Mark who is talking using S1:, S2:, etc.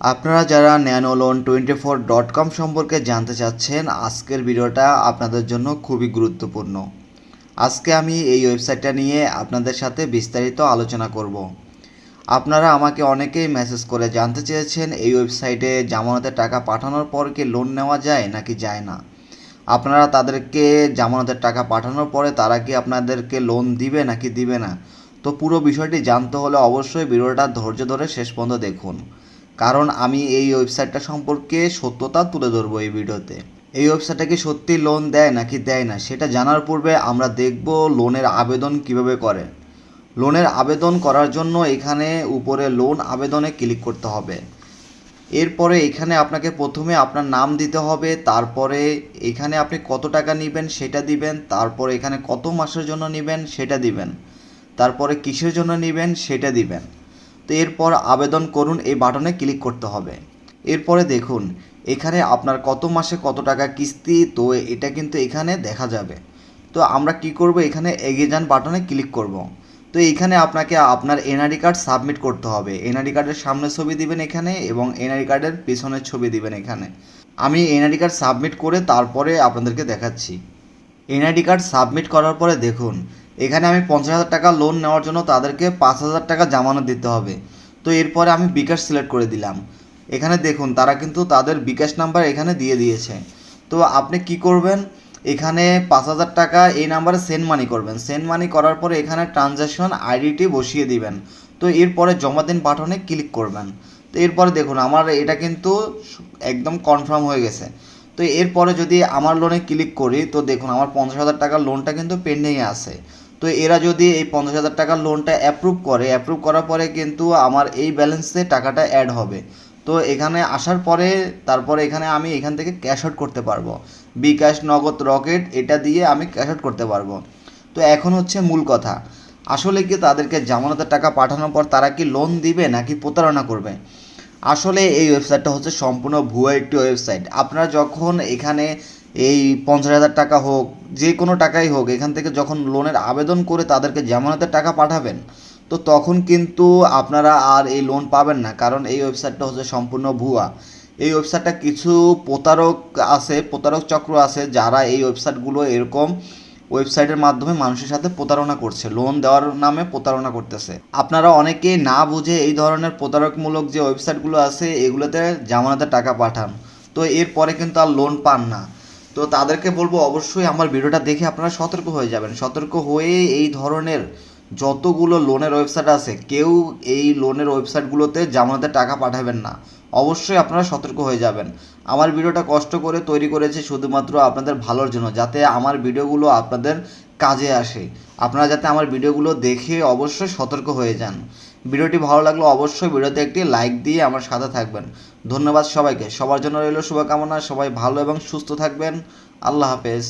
S1: আপনারা যারা nano loan twenty four dot com সম্পর্কে জানতে চাচ্ছেন, আজকের ভিডিওটা আপনাদের জন্য খুবই গুরুত্বপূর্ণ। আজকে আমি এই ওয়েবসাইটটা নিয়ে আপনাদের সাথে বিস্তারিত আলোচনা করব। আপনারা আমাকে অনেকেই মেসেজ করে জানতে চেয়েছেন, এই ওয়েবসাইটে জামানতের টাকা পাঠানোর পর কি লোন নেওয়া যায় নাকি যায় না। আপনারা তাদেরকে জামানতের টাকা পাঠানোর পরে তারা কি আপনাদেরকে লোন দিবে নাকি দিবে না? তো পুরো বিষয়টি জানতে হলে অবশ্যই ভিডিওটা ধৈর্য ধরে শেষ পর্যন্ত দেখুন। কারণ আমি এই ওয়েবসাইটটা সম্পর্কে সত্যতা তুলে ধরবো এই ভিডিওতে। এই ওয়েবসাইটটা কি সত্যি লোন দেয় নাকি দেয় না, সেটা জানার পূর্বে আমরা দেখব লোনের আবেদন কীভাবে করে। লোনের আবেদন করার জন্য এখানে উপরে লোন আবেদনে ক্লিক করতে হবে। এরপরে এখানে আপনাকে প্রথমে আপনার নাম দিতে হবে, তারপরে এখানে আপনি কত টাকা নেবেন সেটা দিবেন, তারপরে এখানে কত মাসের জন্য নেবেন সেটা দিবেন, তারপরে কিসের জন্য নেবেন সেটা দিবেন। তো এরপর আবেদন করুন এই বাটনে ক্লিক করতে হবে। এরপরে দেখুন, এখানে আপনার কত মাসে কত টাকা কিস্তি, তো এটা কিন্তু এখানে দেখা যাবে। তো আমরা কি করব? এখানে এগিয়ে যান বাটনে ক্লিক করব। তো এইখানে আপনাকে আপনার এনআইডি কার্ড সাবমিট করতে হবে। এনআইডি কার্ডের সামনে ছবি দিবেন এখানে এবং এনআইডি কার্ডের পিছনের ছবি দিবেন এখানে। আমি এনআইডি কার্ড সাবমিট করে তারপরে আপনাদেরকে দেখাচ্ছি। এনআইডি কার্ড সাবমিট করার পরে দেখুন, এখানে আমি পঞ্চাশ হাজার টাকা লোন নেওয়ার জন্য তাদেরকে পাঁচ হাজার টাকা জামানত দিতে হবে। তো এরপরে আমি বিকাশ সিলেক্ট করে দিলাম। এখানে দেখুন, তারা কিন্তু তাদের বিকাশ নাম্বার এখানে দিয়ে দিয়েছে। তো আপনি কি করবেন, এখানে পাঁচ হাজার টাকা এই নাম্বারে সেন্ড মানি করবেন। সেন্ড মানি করার পরে এখানে ট্রানজ্যাকশন আইডিটি বসিয়ে দিবেন। তো এরপরে জমা দিন বাটনে ক্লিক করবেন। তো এরপরে দেখুন, আমার এটা কিন্তু একদম কনফার্ম হয়ে গেছে। তো এরপরে যদি আমার লোনে ক্লিক করি, তো দেখুন আমার পঞ্চাশ হাজার টাকার লোনটা কিন্তু পেন্ডিংয়ে আছে। তো এরা যদি এই পঞ্চাশ হাজার টাকার লোনটা অ্যাপ্রুভ করে অ্যাপ্রুভ করার পরে কিন্তু আমার এই ব্যালেন্সে টাকাটা অ্যাড হবে। তো এখানে আসার পরে, তারপরে এখানে আমি এখান থেকে ক্যাশ আউট করতে পারব। বিকাশ, নগদ, রকেট, এটা দিয়ে আমি ক্যাশ আউট করতে পারব। তো এখন হচ্ছে মূল কথা। আসলে কি তাদেরকে জামানতের টাকা পাঠানোর পর তারা কি লোন দিবে নাকি প্রতারণা করবে? আসলে এই ওয়েবসাইটটা হচ্ছে সম্পূর্ণ ভুয়া একটি ওয়েবসাইট। আপনারা যখন এখানে এই পঞ্চাশ হাজার টাকা হোক, যে কোনো টাকাই হোক, এখান থেকে যখন লোনের আবেদন করে তাদেরকে জামানতের টাকা পাঠাবেন, তো তখন কিন্তু আপনারা আর এই লোন পাবেন না, কারণ এই ওয়েবসাইটটা হচ্ছে সম্পূর্ণ ভুয়া। এই ওয়েবসাইটটা কিছু প্রতারক আছে, প্রতারক চক্র আছে, যারা এই ওয়েবসাইটগুলো এরকম ওয়েবসাইটের মাধ্যমে মানুষের সাথে প্রতারণা করছে লোন দেওয়ার নামে প্রতারণা করতেছে। আপনারা অনেকে না বুঝে এই ধরনের প্রতারকমূলক যে ওয়েবসাইটগুলো আছে, এগুলোতে জামানাতে টাকা পাঠান। তো এরপরে কিন্তু আর লোন পান না। তো তাদেরকে বলব অবশ্যই আমার ভিডিওটা দেখে আপনারা সতর্ক হয়ে যাবেন। সতর্ক হয়ে এই ধরনের যতগুলো লোনের ওয়েবসাইট আছে, কেউ এই লোনের ওয়েবসাইটগুলোতে জামানতের টাকা পাঠাবেন না। অবশ্যই আপনারা সতর্ক হয়ে যাবেন। আমার ভিডিওটা কষ্ট করে তৈরি করেছি শুধুমাত্র আপনাদের ভালোর জন্য, যাতে আমার ভিডিওগুলো আপনাদের কাজে আসে। আপনারা যাতে আমার ভিডিওগুলো দেখে অবশ্যই সতর্ক হয়ে যান। ভিডিওটি ভালো লাগলে অবশ্যই ভিডিওতে একটি লাইক দিয়ে আমার সাথে থাকবেন। ধন্যবাদ সবাইকে। সবার জন্য রইল শুভকামনা। সবাই ভালো এবং সুস্থ থাকবেন। আল্লাহ হাফেজ।